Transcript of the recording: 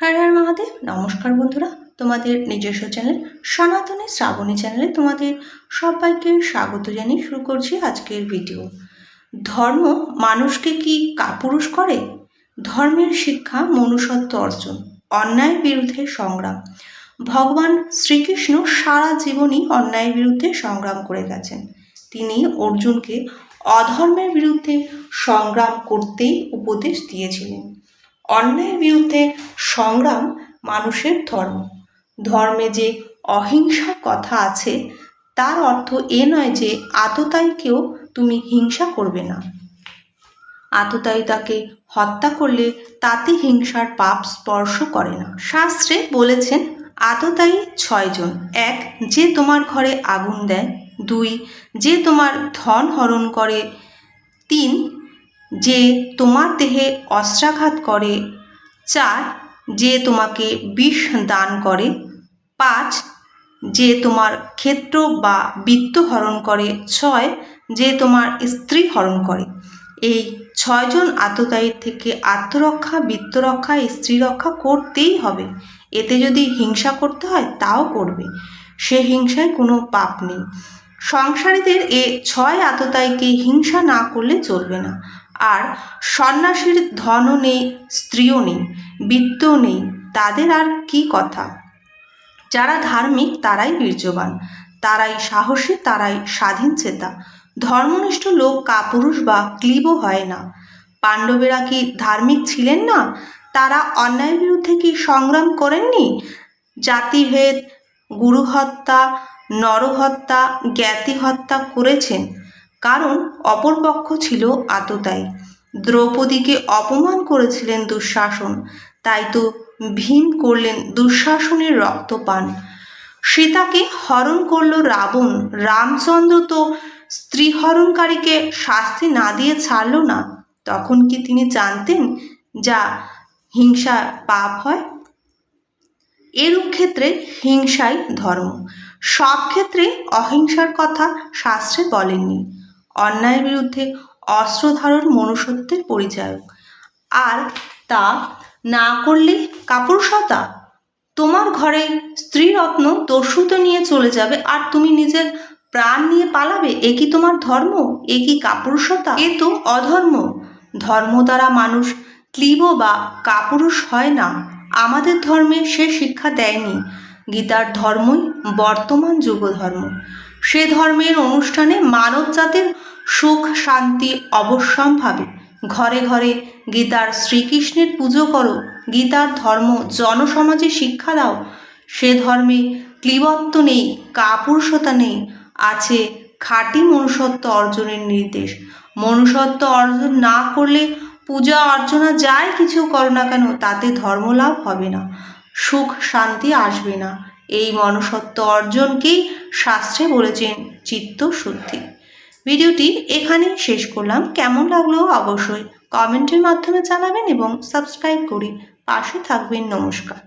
হ্যাঁ হ্যাঁ মহাদেব, নমস্কার বন্ধুরা। তোমাদের নিজস্ব চ্যানেল সনাতনী শ্রাবণী চ্যানেলে তোমাদের সবাইকে স্বাগত জানিয়ে শুরু করছি আজকের ভিডিও। ধর্ম মানুষকে কি কাপুরুষ করে? ধর্মের শিক্ষা মনুষ্যত্ব অর্জন, অন্যায়ের বিরুদ্ধে সংগ্রাম। ভগবান শ্রীকৃষ্ণ সারা জীবনই অন্যায়ের বিরুদ্ধে সংগ্রাম করে গেছেন। তিনি অর্জুনকে অধর্মের বিরুদ্ধে সংগ্রাম করতেই উপদেশ দিয়েছিলেন। অন্যায়ের বিরুদ্ধে সংগ্রাম মানুষের ধর্ম। ধর্মে যে অহিংসার কথা আছে, তার অর্থ এ নয় যে আততায়ীকেও তুমি হিংসা করবে না। আততায়ী তাকে হত্যা করলে তাতে হিংসার পাপ স্পর্শ করে না। শাস্ত্রে বলেছেন, আততায়ী ছয়জন এক, যে তোমার ঘরে আগুন দেয়। দুই, যে তোমার ধন হরণ করে। তিন যে তোমার দেহে অস্ত্রাঘাত করে। চার, যে তোমাকে বিষ দান করে। পাঁচ, যে তোমার ক্ষেত্র বা বৃত্ত হরণ করে। ছয়, যে তোমার স্ত্রী হরণ করে। এই ছয়জন আততায়ীর থেকে আত্মরক্ষা, বৃত্তরক্ষা স্ত্রী রক্ষা করতেই হবে। এতে যদি হিংসা করতে হয়, তাও করবে। সে হিংসায় কোনো পাপ নেই। সংসারীদের এ ছয় আততায়ীকে হিংসা না করলে চলবে না। আর সন্ন্যাসীর ধনও নেই, স্ত্রীও নেই, বৃত্তও নেই, তাদের আর কি কথা? যারা ধার্মিক তারাই বীর্যবান, তারাই সাহসী, তারাই স্বাধীন চেতা। ধর্মনিষ্ঠ লোক কাপুরুষ বা ক্লীব হয় না। পাণ্ডবেরা কি ধার্মিক ছিলেন না? তারা অন্যায়ের বিরুদ্ধে কি সংগ্রাম করেননি? জাতিভেদ গুরু হত্যা নরহত্যা জ্ঞাতি হত্যা করেছেন। কারণ অপরপক্ষ ছিল আততায়ী। দ্রৌপদীকে অপমান করেছিলেন দুঃশাসন, তাই তো ভীম করলেন দুঃশাসনের রক্তপান। সীতাকে হরণ করল রাবণ, রামচন্দ্র তো স্ত্রী হরণকারীকে শাস্তি না দিয়ে ছাড়ল না। তখন কি তিনি জানতেন যা হিংসা পাপ হয়? এরূপ ক্ষেত্রে হিংসাই ধর্ম। সব ক্ষেত্রে অহিংসার কথা শাস্ত্রে বলেননি। অন্যায়ের বিরুদ্ধে অস্ত্র ধারণ মনুষ্যত্বের পরিচায়ক। আর তা না করলে কাপুরুষতা তোমার ঘরে স্ত্রীরত্ন দস্যুত নিয়ে চলে যাবে আর তুমি নিজের প্রাণ নিয়ে পালাবে। এ কি তোমার ধর্ম? এ কি কাপুরুষতা? এ তো অধর্ম। ধর্ম দ্বারা মানুষ ক্লীব বা কাপুরুষ হয় না। আমাদের ধর্মে সে শিক্ষা দেয়নি। গীতার ধর্মই বর্তমান যুগ ধর্ম সে ধর্মের অনুষ্ঠানে মানব জাতির সুখ, শান্তি অবশ্যম্ভাবী। ঘরে ঘরে গীতার শ্রীকৃষ্ণের পুজো করো, গীতার ধর্ম জনসমাজে শিক্ষা দাও। সে ধর্মে ক্লিবত্ব নেই, কাপুরুষতা নেই, আছে খাঁটি মনুষ্যত্ব অর্জনের নির্দেশ। মনুষ্যত্ব অর্জন না করলে পূজা অর্চনা যাই কিছু করো না কেন, তাতে ধর্মলাভ হবে না। সুখ, শান্তি আসবে না। এই মনসত্ব অর্জনকেই শাস্ত্রে বলেছেন চিত্ত শুদ্ধি। ভিডিওটি এখানেই শেষ করলাম। কেমন লাগল অবশ্যই কমেন্টের মাধ্যমে জানাবেন এবং সাবস্ক্রাইব করে পাশে থাকবেন। নমস্কার।